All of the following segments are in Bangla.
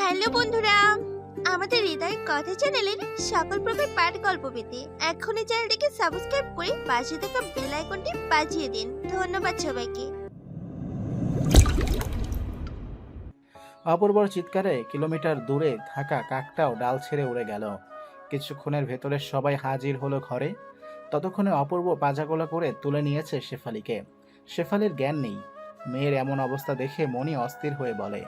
হ্যালো বন্ধুরা, আমাদের হৃদয় কথা চ্যানেলের সকল প্রকার পাঠ গল্প পেতে এখনই চ্যানেলটিকে সাবস্ক্রাইব করে পাশে থাকা বেল আইকনটি বাজিয়ে দিন। ধন্যবাদ সবাইকে। অপূর্বর চিৎকারে কিলোমিটার দূরে থাকা কাকটাও ডাল ছেড়ে উড়ে গেল। কিছুক্ষণের ভেতরে সবাই হাজির হলো ঘরে। ততক্ষণে অপূর্ব পাজাগোলা করে তুলে নিয়েছে শেফালিকে। শেফালির জ্ঞান নেই। মেয়ের এমন অবস্থা দেখে মনি অস্থির হয়ে বলে।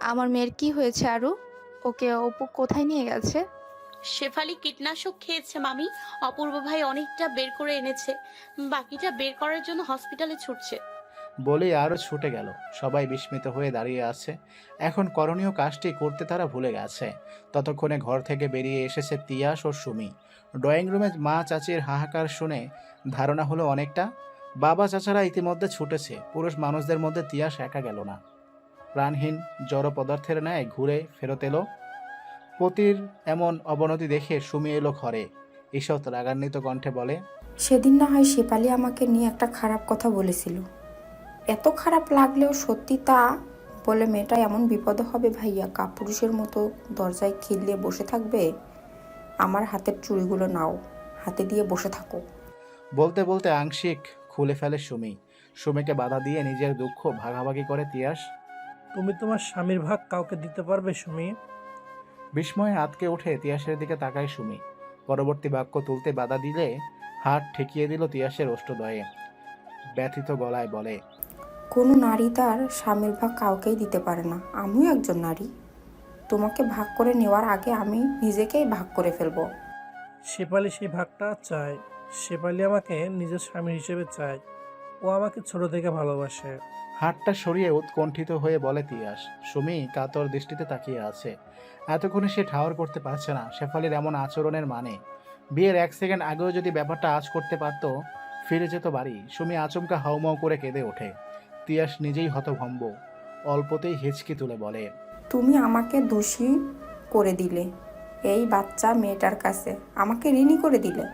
আমার মেয়ের কি হয়েছে আরু? ওকে অপু কোথায় নিয়ে গেছে? শেফালি কীটনাশক খেয়েছে মামি। অপূর্ব ভাই অনেকটা বের করে এনেছে। বাকিটা বের করার জন্য হসপিটালে ছুটছে। বলেই আরও ছুটে গেল। সবাই বিস্মিত হয়ে দাঁড়িয়ে আছে। এখন করণীয় কাজটি করতে তারা ভুলে গেছে। ততক্ষণে ঘর থেকে বেরিয়ে এসেছে তিয়াস ও সুমি। ড্রয়িং রুমে মা চাচির হাহাকার শুনে ধারণা হলো অনেকটা বাবা চাচারা ইতিমধ্যে ছুটেছে। পুরুষ মানুষদের মধ্যে তিয়াস একা গেল না। প্রাণহীন জড় পদার্থের ন্যায় ঘুরে ফেরত এলো। পতির এমন অবনতি দেখে সুমি এলো ঘরে। ঈষৎ রাগান্বিত কণ্ঠে বলে সেদিন না হয় শেপালি আমাকে নিয়ে একটা খারাপ কথা বলেছিল। এত খারাপ লাগলেও সত্যি তা বলে মেয়েটা এমন বিপদ হবে ভাইয়া কাপুরুষের মতো দরজায় খিল্লে বসে থাকবে? আমার হাতের চুড়িগুলো নাও হাতে দিয়ে বসে থাকো। বলতে বলতে আংশিক খুলে ফেলে সুমি। সুমিকে বাধা দিয়ে নিজের দুঃখ ভাগাভাগি করে তিয়াস তুমি তোমার স্বামীর ভাগ কাউকে দিতে পারবে সুমি? বিস্ময়ে আতকে উঠে তিয়াসের দিকে তাকায় সুমি। পরবর্তী বাক্য তুলতে বাধা দিলে হাত ঠেকিয়ে দিল তিয়াসের অষ্টদয়ে। ব্যথিত গলায় বলে কোনো নারী তার স্বামীর ভাগ কাউকেই দিতে পারে না। আমিও একজন নারী। তোমাকে ভাগ করে নেওয়ার আগে আমি নিজেকেই ভাগ করে ফেলব। শেপালি সেই ভাগটা চায়। শেপালি আমাকে নিজের স্বামী হিসেবে চায়। ও আমাকে ছোট থেকে ভালোবাসে। হাতটা সরিয়ে উৎকণ্ঠিত হয়ে বলে তিয়াস, সুমি কাতর দৃষ্টিতে তাকিয়ে আছে। এতক্ষণে সে ঠাওর করতে পারছে না, শেফালির এমন আচরণের মানে। বিয়ের এক সেকেন্ড আগেও যদি ব্যাপারটা আজ করতে পারত, ফিরে যেত বাড়ি। সুমি আচমকা হাউমাউ করে কেঁদে ওঠে। তিয়াস নিজেই হতভম্ব। অল্পতেই হিচকি তুলে বলে, তুমি আমাকে দোষী করে দিলে। এই বাচ্চা মেয়েটার কাছে আমাকে ঋণী করে দিলে।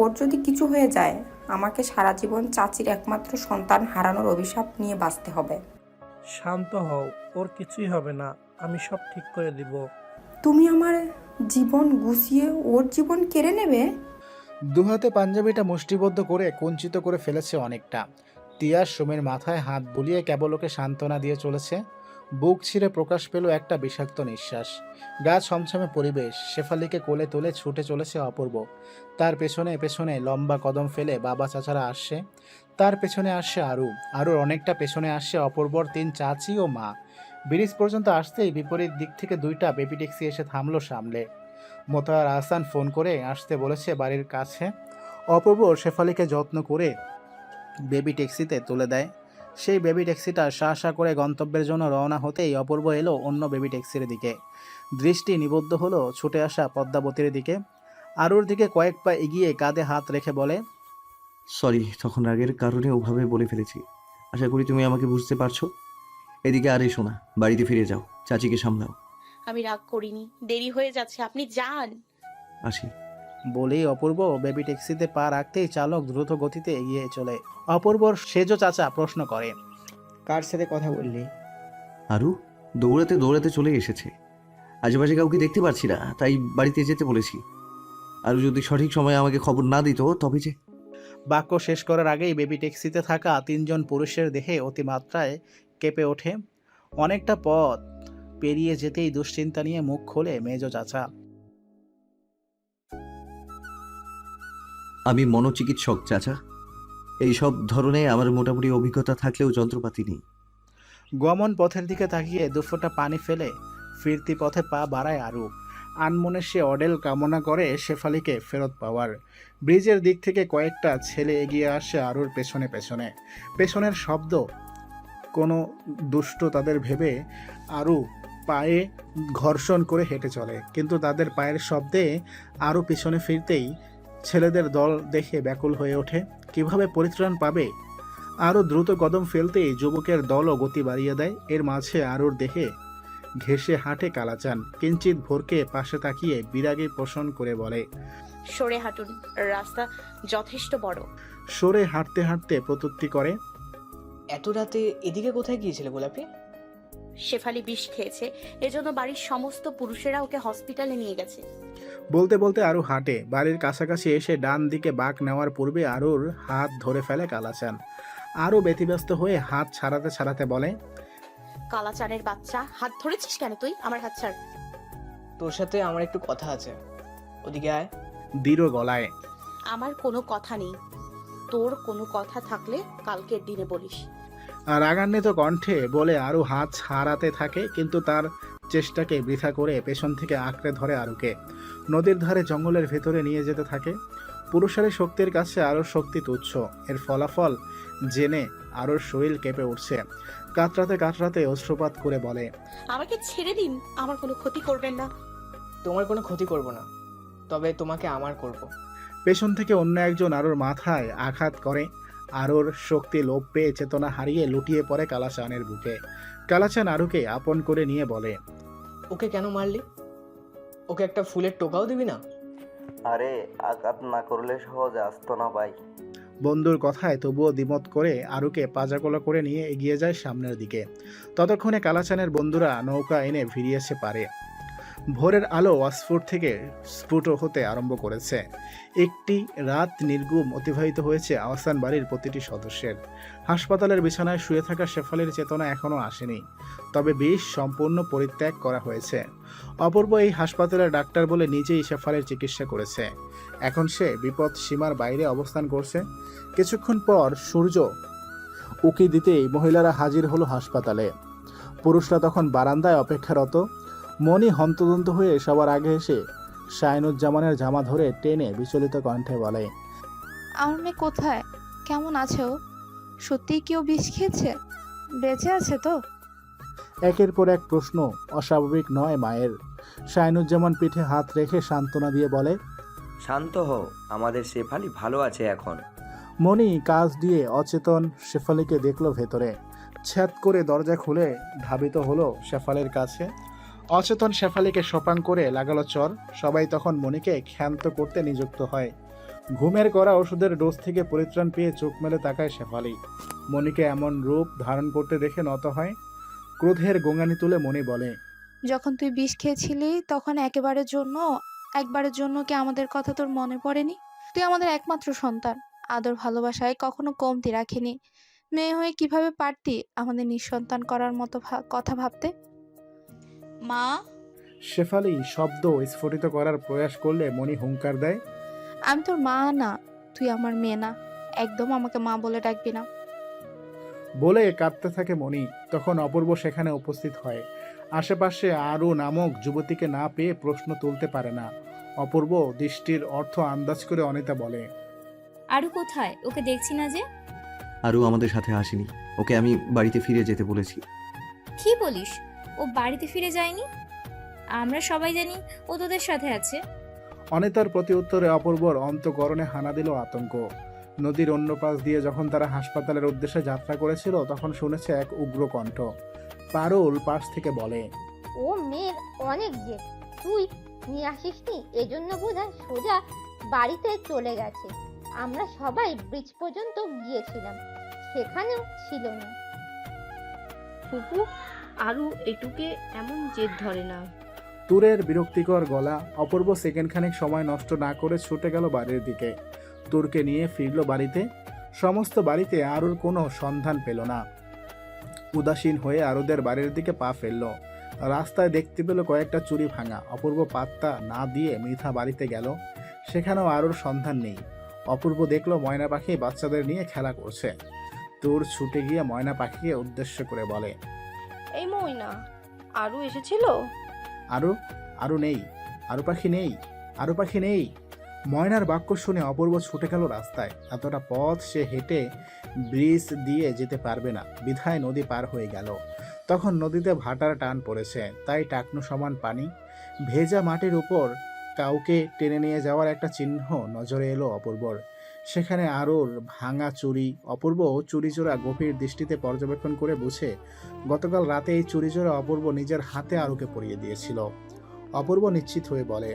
ওর যদি কিছু হয়ে যায় আমাকে সারা জীবন চাচির একমাত্র সন্তান হারানোর অভিশাপ নিয়ে বাঁচতে হবে। শান্ত হও ওর কিছুই হবে না আমি সব ঠিক করে দিব। তুমি আমার জীবন গুছিয়ে ওর জীবন কেড়ে নেবে? দুহাতে পাঞ্জাবিটা মুষ্টিবদ্ধ করে কুঞ্চিত করে ফেলেছে অনেকটা। তিয়াস সুমির মাথায় হাত বুলিয়ে কেবল ওকে সান্ত্বনা দিয়ে চলেছে। বুক ছিঁড়ে প্রকাশ পেল একটা বিষাক্ত নিঃশ্বাস। গা ছমছমে পরিবেশ, শেফালিকে কোলে তুলে ছুটে চলেছে অপূর্ব। তার পেছনে পেছনে লম্বা কদম ফেলে বাবা চাচারা আসছে। তার পেছনে আসছে আরু। আরুর অনেকটা পেছনে আসছে অপূর্বর তিন চাচি ও মা। ব্রিজ পর্যন্ত আসতেই বিপরীত দিক থেকে দুইটা বেবি ট্যাক্সি এসে থামলো সামলে। মোতার আহসান ফোন করে আসতে বলেছে বাড়ির কাছে। অপূর্ব শেফালিকে যত্ন করে বেবি ট্যাক্সিতে তুলে দেয়। সেই বেবি ট্যাক্সিটা শা শা করে গন্তব্যের জন্য রওনা হতেই অপূর্ব এলো অন্য বেবি ট্যাক্সির দিকে। দৃষ্টি নিবদ্ধ হলো ছুটে আসা পদ্মাবতীর দিকে। আরুর দিকে কয়েক পা এগিয়ে কাঁধে হাত রেখে বলে সরি তখন রাগের কারণে ওভাবে বলে ফেলেছি। আশা করি তুমি আমাকে বুঝতে পারছ। এদিকে আর এসো না বাড়িতে ফিরে যাও চাচিকে সামলাও। আমি রাগ করিনি দেরি হয়ে যাচ্ছে আপনি যান। আসি। বলেই অপূর্ব বেবি ট্যাক্সিতে পা রাখতেই চালক দ্রুত গতিতে এগিয়ে চলে। অপূর্বর সেজ চাচা প্রশ্ন করে। কার সাথে কথা বললি? আরু দৌড়াতে দৌড়াতে চলে এসেছে। আশেপাশে কাউকে দেখতে পাচ্ছি না তাই বাড়িতে যেতে বলেছি। আরু যদি সঠিক সময়ে আমাকে খবর না দিত তবে যে বাক্য শেষ করার আগেই বেবি ট্যাক্সিতে থাকা তিনজন পুরুষের দেহে অতিমাত্রায় কেঁপে ওঠে। অনেকটা পথ পেরিয়ে যেতেই দুশ্চিন্তা নিয়ে মুখ খোলে মেজ চাচা। আমি মনোচিকিৎসক, চাচা। এই সব ধরনের আমার মোটামুটি অভিজ্ঞতা থাকলেও যন্ত্রপাতি নেই। গমন পথের দিকে তাকিয়ে দুফোঁটা পানি ফেলে ফিরতি পথে পা বাড়ায় আরু। আনমনে সে অডেল কামনা করে শেফালিকে ফেরত পাওয়ার। ব্রিজের দিক থেকে কয়েকটা ছেলে এগিয়ে আসে আরুর পেছনে পেছনে। পেছনের শব্দ, কোনো দুষ্ট তাদের ভেবে আরু পায়ে ঘর্ষণ করে হেঁটে চলে। কিন্তু তাদের পায়ের শব্দে আরও পিছনে ফিরতেই ছেলেদের দল দেখে ব্যাকুল হয়ে ওঠে। কীভাবে পরিত্রাণ পাবে? আরও দ্রুত কদম ফেলতেই যুবকের দলও গতি বাড়িয়ে দেয়। এর মাঝে আরুর দেখে ঘেসে হাঁটে কালাচান। কিঞ্চিত ভোরকে পাশে তাকিয়ে বিরাগে পোষণ করে বলে সরে হাঁটুন রাস্তা যথেষ্ট বড়। সরে হাঁটতে হাঁটতে প্রতুত্তি করে এত রাতে এদিকে কোথায় গিয়েছিলে গোলাপি? শেফালি বিষ খেয়েছে। এজন্য বাড়ির সমস্ত পুরুষেরা ওকে হসপিটালে নিয়ে গেছে। বলতে বলতে আরও হাঁটে। বাড়ির কাছাকাছি এসে ডান দিকে বাঁক নেওয়ার পূর্বে আরুর হাত ধরে ফেলে কালাচান। আরও ব্যতিব্যস্ত হয়ে হাত ছাড়াতে ছাড়াতে বলে কালাচানের বাচ্চা হাত ধরেছিস কেন তুই? আমার হাত ছাড়। তোর সাথে আমার একটু কথা আছে। ওদিকে আয়। দৃঢ় গলায় আমার কোনো কথা নেই। তোর কোনো কথা থাকলে কালকের দিনে বলিস। আর রাগান্বিত কণ্ঠে বলে আরও হাত ছাড়াতে থাকে কিন্তু তার চেষ্টাকে বৃথা করে পেছন থেকে আঁকড়ে ধরে আরুকে। নদীর ধারে জঙ্গলের ভেতরে নিয়ে যেতে থাকে। পুরুষালী শক্তির কাছে আরও শক্তি তুচ্ছ। এর ফলাফল জেনে আরও শরীর কেঁপে উঠছে। কাতরাতে কাতরাতে অশ্রুপাত করে বলে আমাকে ছেড়ে দিন আমার কোনো ক্ষতি করবেন না। তোমার কোনো ক্ষতি করব না তবে তোমাকে আমার করব। পেছন থেকে অন্য একজন আরোর মাথায় আঘাত করে। আরোর শক্তি লোপ পেয়ে চেতনা হারিয়ে লুটিয়ে পড়ে কালাচানের বুকে। কালাচান আরুকে আপন করে নিয়ে বলে ওকে কেন মারলি? ওকে একটা ফুলের টোকাও দিবি না? আরে আঘাত না করলে সহজে আসতো না ভাই। বন্ধুর কথায় তবুও দ্বিমত করে আরুকে পাজাকোলা করে নিয়ে এগিয়ে যায় সামনের দিকে। ততক্ষণে কালাচানের বন্ধুরা নৌকা এনে ভিড়িয়েছে পারে। ভোরের আলো অস্ফুট থেকে স্ফুট হতে আরম্ভ করেছে। একটি রাত নির্গুম অতিবাহিত হয়েছে আহসান বাড়ির প্রতিটি সদস্যের। হাসপাতালের বিছানায় শুয়ে থাকা শেফালির চেতনা এখনও আসেনি, তবে বিষ সম্পূর্ণ পরিত্যাগ করা হয়েছে। অপূর্ব এই হাসপাতালের ডাক্তার বলে নিজেই শেফালির চিকিৎসা করেছে। এখন সে বিপদ সীমার বাইরে অবস্থান করছে। কিছুক্ষণ পর সূর্য উকি দিতেই মহিলারা হাজির হলো হাসপাতালে। পুরুষরা তখন বারান্দায় অপেক্ষারত মনি হন্তদন্ত হয়ে সবার আগে এসে শাইনুজ্জামানের জামা ধরে টেনে বিচলিত কণ্ঠে বলে আমার মেয়ে কোথায়? কেমন আছে ও? সত্যিই কেউ বিষ খেয়েছে? বেঁচে আছে তো? একের পর এক প্রশ্ন অস্বাভাবিক নয় মায়ের। শাইনুজ্জামান পিঠে হাত রেখে সান্ত্বনা দিয়ে বলে শান্ত হও আমাদের শেফালি ভালো আছে এখন। মনি কাজ দিয়ে অচেতন শেফালিকে দেখল ভেতরে। ছ্যাদ করে দরজা খুলে ধাবিত হলো শেফালের কাছে। অচেতন শেফালিকে সোপাং করে লাগালো চর। সবাই তখন মনিকে ক্ষান্ত করতে নিযুক্ত হয়। ঘুমের করা ওষুধের ডোজ থেকে পরিত্রাণ পেয়ে চোখ মেলে তাকায় শেফালি। মনিকে এমন রূপ ধারণ করতে দেখে নত হয়। ক্রোধের গোঙানি তুলে মনি বলে, যখন তুই বিষ খেয়েছিলি, তখন একেবারের জন্য, একবারের জন্য কি আমাদের কথা তোর মনে পড়েনি? তুই আমাদের একমাত্র সন্তান। আদর ভালোবাসায় কখনো কমতি রাখিনি। মেয়ে হয়ে কীভাবে পারতি আমাদের নিঃসন্তান করার মতো কথা ভাবতে? মা? শেফালি শব্দ স্ফুটিত করার প্রয়াস করলে মনি হুঙ্কার দেয়। আমি তোর মা না তুই আমার মেয়ে না। একদম আমাকে মা বলে ডাকবি না। বলে কাঁদতে থাকে মণি তখন অপূর্ব সেখানে উপস্থিত হয়। আশেপাশে আরও নামক যুবতীকে না পেয়ে প্রশ্ন তুলতে পারে না। অপূর্ব দৃষ্টির অর্থ আন্দাজ করে অনিতা বলে আরু কোথায়? ওকে দেখছি না যে? আরও আমাদের সাথে আসেনি। ওকে আমি বাড়িতে ফিরে যেতে বলেছি। কি বলিস? ও বাড়িতে ফিরে যায়নি? আমরা সবাই জানি ও তোদের সাথে আছে। অনিতার প্রতি উত্তরে অপূর্বর অন্তকরণে হানা দিল আতঙ্ক। নদীর অন্য পাশ দিয়ে যখন তারা হাসপাতালের উদ্দেশ্যে যাত্রা করেছিল তখন শুনেছে এক উগ্র কণ্ঠ। পারুল পাশ থেকে বলে ও মেয়ের অনেক যে তুই নিয়ে আসিসনি? এজন্য বোধহয় সোজা বাড়িতে চলে গেছে। আমরা সবাই ব্রিজ পর্যন্ত গিয়েছিলাম। সেখানেও ছিল না। ফুপু আরও এটুকে এমন জেদ ধরে না। তুরের বিরক্তিকর গলা অপূর্ব সেকেন্ডখানেক সময় নষ্ট না করে ছুটে গেল বাড়ির দিকে। তুরকে নিয়ে ফিরল বাড়িতে। সমস্ত বাড়িতে আরুর কোনো সন্ধান পেল না। উদাসীন হয়ে আরুদের বাড়ির দিকে পা ফেলল। রাস্তায় দেখতে পেল কয়েকটা চুরি ভাঙা। অপূর্ব পাত্তা না দিয়ে মৃথা বাড়িতে গেল। সেখানেও আরুর সন্ধান নেই। অপূর্ব দেখল ময়না পাখি বাচ্চাদের নিয়ে খেলা করছে। তোর ছুটে গিয়ে ময়না পাখিকে উদ্দেশ্য করে বলে এই মইনা আরও এসেছিল? আরও আরও নেই আরও পাখি নেই আরও পাখি নেই। ময়নার বাক্য শুনে অপূর্ব ছুটে গেল রাস্তায়। এতটা পথ সে হেঁটে ব্রিজ দিয়ে যেতে পারবে না। বিধায় নদী পার হয়ে গেল। তখন নদীতে ভাটার টান পড়েছে। তাই টাকনু সমান পানি। ভেজা মাটির উপর কাউকে টেনে নিয়ে যাওয়ার একটা চিহ্ন নজরে এলো অপূর্বর। সেখানে আরোর ভাঙা চুরি অপূর্ব চুরিচোরা গভীর দৃষ্টিতে পর্যবেক্ষণ করে বুঝে গতকাল রাতে এই চুরিচোরা অপূর্ব নিজের হাতে আরুকে পরিয়ে দিয়েছিল। অপূর্ব নিশ্চিত হয়ে বলে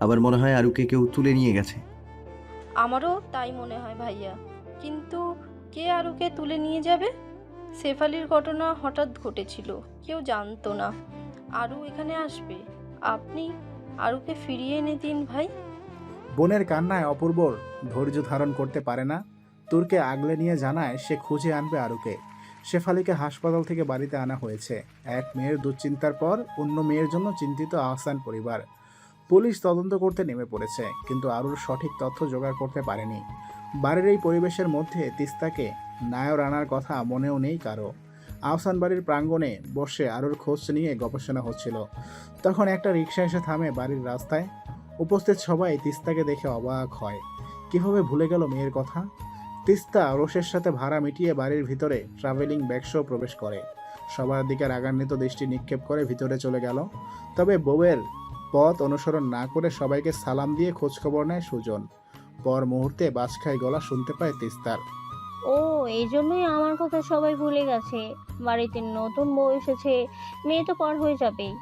আবার মনে হয় আরুকে কেউ তুলে নিয়ে গেছে। আমারও তাই মনে হয় ভাইয়া। কিন্তু কে আরুকে তুলে নিয়ে যাবে? শেফালির ঘটনা হঠাৎ ঘটেছিল কেউ জানতো না। আরও এখানে আসবে। আপনি আরুকে ফিরিয়ে এনে দিন ভাই। বোনের কান্নায় অপূর্বর ধৈর্য ধারণ করতে পারে না। তুরকে আগলে নিয়ে জানায় সে খুঁজে আনবে আরুকে। শেফালিকে হাসপাতাল থেকে বাড়িতে আনা হয়েছে। এক মেয়ের দুশ্চিন্তার পর অন্য মেয়ের জন্য চিন্তিত আহসান পরিবার। পুলিশ তদন্ত করতে নেমে পড়েছে, কিন্তু আরুর সঠিক তথ্য জোগাড় করতে পারেনি। বাড়ির এই পরিবেশের মধ্যে তিস্তাকে নায়র আনার কথা মনেও নেই কারও। আহসান বাড়ির প্রাঙ্গণে বসে আরুর খোঁজ নিয়ে গবেষণা হচ্ছিল। তখন একটা রিক্সা এসে থামে বাড়ির রাস্তায়। উপস্থিত সবাই তিস্তাকে দেখে অবাক হয়। কীভাবে ভুলে গেল মেয়ের কথা? তিস্তা রোষের সাথে ভাড়া মিটিয়ে বাড়ির ভিতরে ট্রাভেলিং ব্যাগসহ প্রবেশ করে। সবার দিকে রাগান্বিত দৃষ্টি নিক্ষেপ করে ভিতরে চলে গেল। তবে বউয়ের পথ অনুসরণ না করে সবাইকে সালাম দিয়ে খোঁজখবর নেয় সুজন। পর মুহূর্তে বাজখাই গলা শুনতে পায় তিস্তার। ও, এই জন্যই আমার কথা সবাই ভুলে গেছে। বাড়িতে নতুন বউ এসেছে। মেয়ে তো পর হয়ে যাবেই।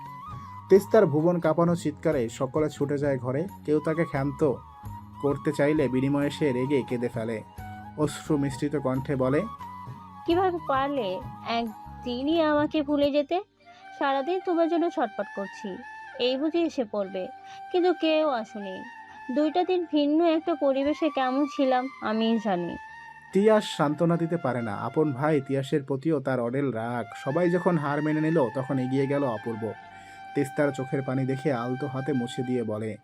তিস্তার ভুবন কাঁপানো চিৎকারে সকলে ছুটে যায় ঘরে। কেউ তাকে ক্ষান্ত করতে চাইলে বিনিময়ে সে রেগে কেঁদে ফেলে। অশ্রু মিশ্রিত কণ্ঠে বলে কীভাবে পারলে একদিনই আমাকে ভুলে যেতে? সারাদিন তোমার জন্য ছটফট করছি। এই বুঝে এসে পড়বে। কিন্তু কেউ আসেনি। দুইটা দিন ভিন্ন একটা পরিবেশে কেমন ছিলাম আমি জানি। তিয়াস সান্ত্বনা দিতে পারে না। আপন ভাই তিয়াসের প্রতিও তার অডেল রাগ। সবাই যখন হার মেনে নিল তখন এগিয়ে গেল অপূর্ব। তিস্তার চোখের পানি দেখে আলতো হাতে মুছে দিয়ে বলে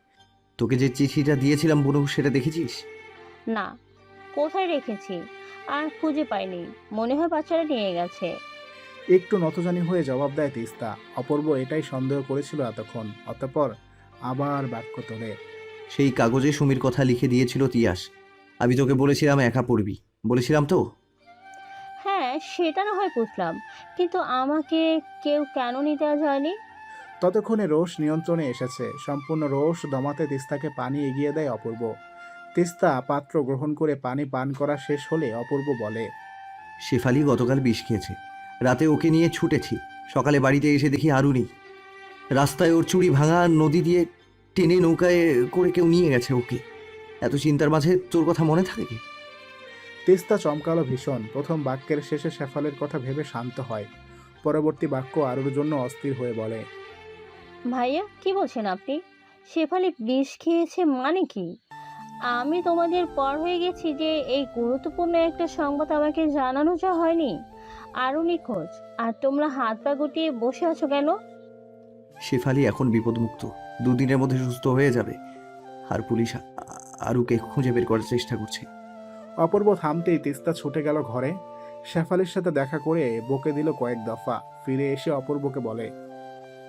তোকে যে চিঠিটা দিয়েছিলাম বনু সেটা দেখেছিস? না কোথায় রেখেছি? আর খুঁজে পাইনি। মনে হয় বাচ্চারা নিয়ে গেছে। একটু নতজানি হয়ে জবাব দেয় তিস্তা। অপূর্ব এটাই সন্দেহ করেছিল এতক্ষণ অতঃপর আবার বাক্য তোলে সেই কাগজে সুমির কথা লিখে দিয়েছিল তিয়াস। আমি তোকে বলেছিলাম একা পড়বি। বলেছিলাম তো? হ্যাঁ সেটা না হয় বুঝলাম। কিন্তু আমাকে কেউ কেন নিতে যায়নি ততক্ষণে রোষ নিয়ন্ত্রণে এসেছে। সম্পূর্ণ রোষ দমাতে তিস্তাকে পানি এগিয়ে দেয় অপূর্ব। তিস্তা পাত্র গ্রহণ করে পানি পান করা শেষ হলে অপূর্ব বলে শেফালি গতকাল বিষ খেয়েছে। রাতে ওকে নিয়ে ছুটেছি। সকালে বাড়িতে এসে দেখি আরু নেই। রাস্তায় ওর চুড়ি ভাঙা নদী দিয়ে টেনে নৌকায় করে কেউ নিয়ে গেছে ওকে। এত চিন্তার মাঝে তোর কথা মনে থাকে কি? তিস্তা চমকালো ভীষণ। প্রথম বাক্যের শেষে শেফালের কথা ভেবে শান্ত হয়। পরবর্তী বাক্য আরুর জন্য অস্থির হয়ে বলে ভাইয়া কি বলছেন আপনি? শেফালি বিষ খেয়েছে মানে কি? আমি তোমাদের পর হয়ে গেছি যে এই গুরুত্বপূর্ণ একটা সংবাদ আমাকে জানানো যা হয়নি। আরও নিখোঁজ। আর তোমরা হাত পা গুটিয়ে বসে আছো কেন? শেফালি এখন বিপদমুক্ত। দুদিনের মধ্যে সুস্থ হয়ে যাবে। আর পুলিশ আরুকে খুঁজে বের করার চেষ্টা করছে। অপূর্ব থামতেই তিস্তা ছুটে গেল ঘরে। শেফালির সাথে দেখা করে বকে দিল কয়েক দফা। ফিরে এসে অপূর্বকে বলে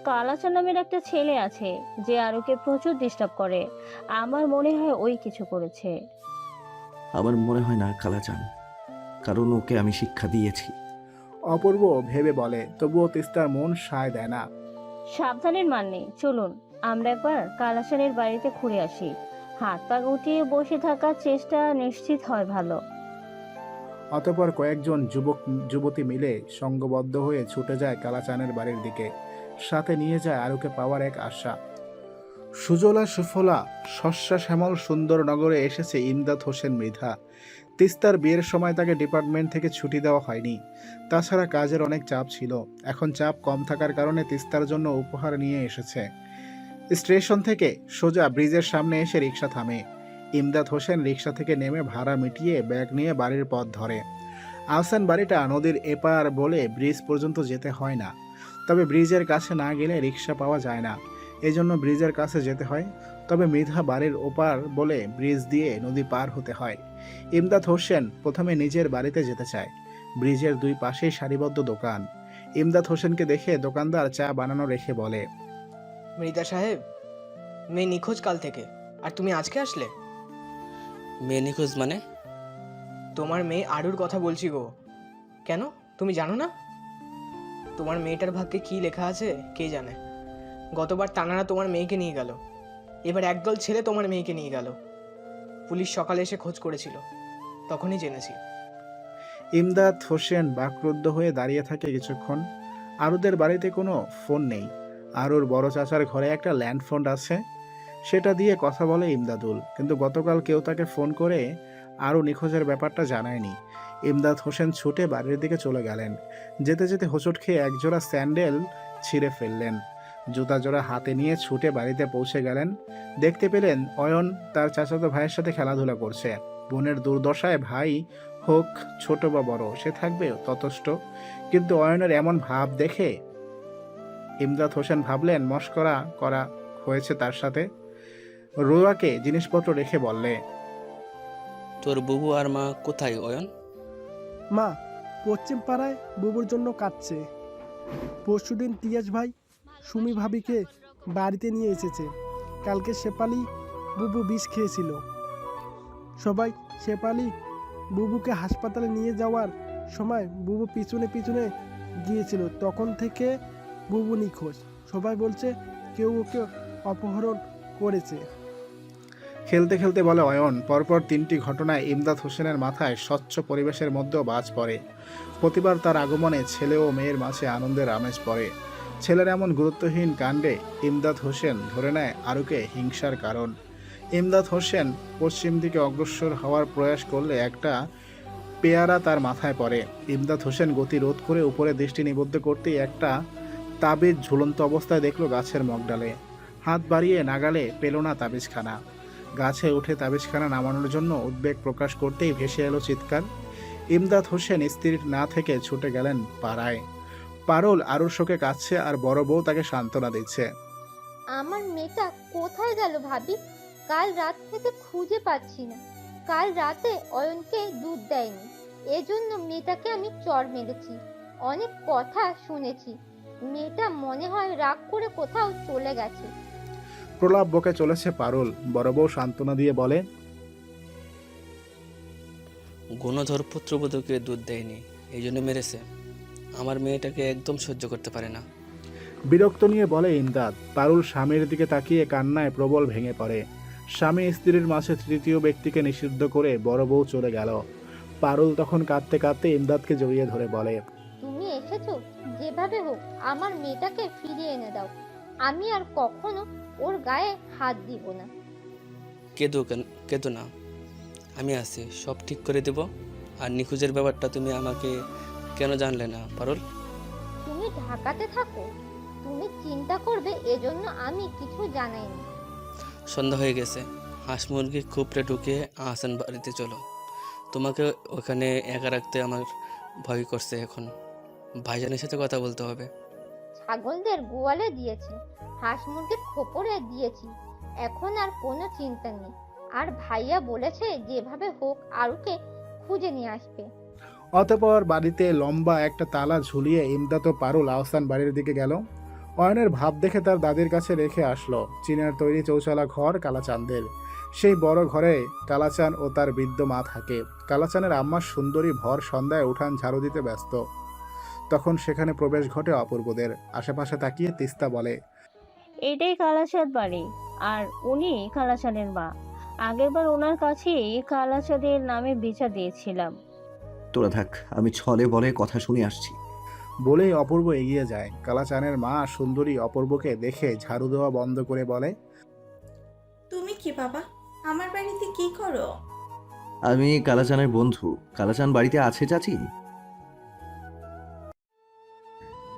কালাচা নামের একটা ছেলে আছে যে আরুকে প্রচুর ডিস্টার্ব করে। আমার মনে হয় ওই কিছু করেছে। আমার মনে হয় না কালাচান কারণ ওকে আমি শিক্ষা দিয়েছি। অপূর্ব ভেবে বলে তবুও তিস্তার মন সায় দেয় না। সাবধানের মান নেই চলুন আমরা একবার কালাসানের বাড়িতে ঘুরে আসি। হাত পা গুটিয়ে বসে থাকার চেষ্টা নিশ্চিত হয় ভালো। অতপর কয়েকজন যুবক যুবতী মিলে সঙ্গবদ্ধ হয়ে ছুটে যায় কালাচানের বাড়ির দিকে। সাথে নিয়ে যায় আরুকে পাওয়ার এক আশা। সুজলা সুফলা শস্যা শ্যামল সুন্দর নগরে এসেছে ইমদাদ হোসেন মৃধা। তিস্তার বিয়ের সময় তাকে ডিপার্টমেন্ট থেকে ছুটি দেওয়া হয়নি। তাছাড়া কাজের অনেক চাপ ছিল। এখন চাপ কম থাকার কারণে তিস্তার জন্য উপহার নিয়ে এসেছে। স্টেশন থেকে সোজা ব্রিজের সামনে এসে রিক্সা থামে। ইমদাদ হোসেন রিক্সা থেকে নেমে ভাড়া মিটিয়ে ব্যাগ নিয়ে বাড়ির পথ ধরে। আহসান বাড়িটা নদীর এপার বলে ব্রিজ পর্যন্ত যেতে হয় না। তবে ব্রিজের কাছে না গেলে রিক্সা পাওয়া যায় না। এজন্য ব্রিজের কাছে যেতে হয়। তবে মৃধা বাড়ির ওপার বলে ব্রিজ দিয়ে নদী পার হতে হয়। ইমদাদ হোসেন প্রথমে নিজের বাড়িতে যেতে চায়। ব্রিজের দুই পাশেই সারিবদ্ধ দোকান। ইমদাদ হোসেনকে দেখে দোকানদার চা বানানো রেখে বলে মৃতা সাহেব মেয়ে নিখোঁজ কাল থেকে। আর তুমি আজকে আসলে? মেয়ে নিখোঁজ মানে? তোমার মেয়ে আরুর কথা বলছি গো। কেন? তুমি জানো না? তোমার মেয়েটার ভাগ্যে কি লেখা আছে, কে জানে? গতবার তানারা তোমার মেয়েকে নিয়ে গেল। এবার একদল ছেলে তোমার মেয়েকে নিয়ে গেল। পুলিশ সকালে এসে খোঁজ করেছিল। তখনই জেনেছি। ইমদাদ হোসেন বাকরুদ্ধ হয়ে দাঁড়িয়ে থাকে কিছুক্ষণ। আরুদের বাড়িতে কোনো ফোন নেই। আরুর বড় চাচার ঘরে একটা ল্যান্ড ফোন আছে। সেটা দিয়ে কথা বলে ইমদাদুল। কিন্তু গতকাল কেউ তাকে ফোন করে আরও নিখোঁজের ব্যাপারটা জানায়নি। ইমদাদ হোসেন ছুটে বাড়ির দিকে চলে গেলেন। যেতে যেতে হোঁচট খেয়ে একজোড়া স্যান্ডেল ছিঁড়ে ফেললেন। জুতা জোড়া হাতে নিয়ে ছুটে বাড়িতে পৌঁছে গেলেন। দেখতে পেলেন অয়ন তার চাচাতো ভাইয়ের সাথে খেলাধুলা করছে। বোনের দুর্দশায় ভাই হোক, ছোট বা বড়, সে থাকবে ততষ্ট কিন্তু অয়নের এমন ভাব দেখে ইমদাদ হোসেন ভাবলেন, মস্করা করা হয়েছে তার সাথে। রোয়াকে জিনিসপত্র রেখে বললে তোর বুবু আর মা কোথায়, অয়ন? মা, পশ্চিম পাড়ায় বুবুর জন্য কাঁদছে। পরশুদিন তিয়াস ভাই সুমি ভাবিকে বাড়িতে নিয়ে এসেছে। কালকে শেপালি বুবু বিষ খেয়েছিল। সবাই শেপালি বুবুকে হাসপাতালে নিয়ে যাওয়ার সময় বুবু পিছনে পিছনে গিয়েছিল। তখন থেকে বুবু নিখোঁজ। সবাই বলছে কেউ ওকে অপহরণ করেছে। খেলতে খেলতে বলে অয়ন, পরপর তিনটি ঘটনায় ইমদাদ হোসেনের মাথায় স্বচ্ছ পরিবেশের মধ্যেও বাজ পড়ে। প্রতিবার তার আগমনে ছেলে ও মেয়ের মাঝে আনন্দের আমেজ পড়ে। ছেলের এমন গুরুত্বহীন কাণ্ডে ইমদাদ হোসেন ধরে নেয় আরুকে হিংসার কারণ। ইমদাদ হোসেন পশ্চিম দিকে অগ্রসর হওয়ার প্রয়াস করলে একটা পেয়ারা তার মাথায় পড়ে। ইমদাদ হোসেন গতি রোধ করে উপরে দৃষ্টি নিবদ্ধ করতেই একটা তাবিজ ঝুলন্ত অবস্থায় দেখল গাছের মগডালে। হাত বাড়িয়ে নাগালে পেল না তাবিজখানা। গাছে উঠে তাবিজখানা নামানোর জন্য উদ্বেগ প্রকাশ করতেই ভেসে এলো চিৎকার। ইমদাদ হোসেন স্ত্রীর না থেকে ছুটে গেলেন পাড়ায়। পারুল আরুর শোকে কাঁদছে আর বড় বউ তাকে সান্ত্বনা দিচ্ছে। আমার মেয়েটা কোথায় গেল ভাবি? কাল রাত থেকে খুঁজে পাচ্ছি না। কাল রাতে অয়নকে দুধ দেয়নি। এজন্য মেয়েটাকে আমি চর মেরেছি। অনেক কথা শুনেছি। মেয়েটা মনে হয় রাগ করে কোথাও চলে গেছে। প্রলাপ বকে চলেছে পারুল। বড় বউ সান্ত্বনা দিয়ে বলে গুণধর পুত্রবধূকে দুধ দেয়নি এই জন্য মেরেছে। আমার মেয়েটাকে একদম সহ্য করতে পারে না। বিরক্ত নিয়ে বলে ইমদাদ পারুল স্বামীর দিকে তাকিয়ে কান্নায় প্রবল ভেঙে পড়ে। স্বামী স্ত্রীর মাঝে তৃতীয় ব্যক্তিকে নিষিদ্ধ করে বড় বউ চলে গেল। পারুল তখন কাঁদতে কাঁদতে ইমদাদকে জড়িয়ে ধরে বলে তুমি এসেছ? যেভাবে হোক আমার মেয়েটাকে ফিরিয়ে এনে দাও। আমি আর কখনো ওর গায়ে হাত দিব না। কেঁদো কেন কেঁদো না। আমি আছি সব ঠিক করে দেব। আর নিখোঁজের ব্যাপারটা তুমি আমাকে কেন জানলে না পারুল? তুমি ঢাকাতে থাকো। তুমি চিন্তা করবে এজন্য আমি কিছু জানাইনি। সন্ধ্যা হয়ে গেছে। হাঁস মুরগি খুপড়ে ঢুকে আহসান বাড়িতে চলো। তোমাকে ওখানে একা রাখতে আমার ভয় করছে এখন। ভাইজানের সাথে কথা বলতে হবে। ছাগলদের গোয়ালে দিয়েছি। হাঁস মুরগির খোপরে দিয়েছি। এখন আর কোনো চিন্তা নেই। আর ভাইয়া বলেছে যেভাবে হোক আরুকে খুঁজে নিয়ে আসবে। অতপর বাড়িতে লম্বা একটা তালা ঝুলিয়ে ইমদাদ ও পারুল আহসান বাড়ির দিকে গেল। অয়নের ভাব দেখে তার দাদির কাছে রেখে আসলো, চীনের তৈরি চৌচালা ঘর কালাচাঁদের। সেই বড় ঘরে কালাচান ও তার বৃদ্ধ মা থাকে। কালাচানের আম্মা সুন্দরী ভর সন্ধ্যায় উঠান ঝাড়ু দিতে ব্যস্ত। তখন সেখানে প্রবেশ ঘটে অপূর্বদের। আশেপাশে তাকিয়ে তিস্তা বলে এটাই কালাচাঁদ বাড়ি। আর উনি কালাচাঁদের মা। আগেরবার ওনার কাছেই কালাচাঁদের নামে বিচার দিয়েছিলাম। তোরা থাক আমি ছলে বলে কথা শুনে আসছি। বলেই অপূর্ব এগিয়ে যায়। কালাচানের মা সুন্দরী অপূর্বকে দেখে ঝাড়ু দেওয়া বন্ধ করে বলে তুমি কি বাবা? আমার বাড়িতে কি করো? আমি কালাচানের বন্ধু। কালাচান বাড়িতে আছে চাচি?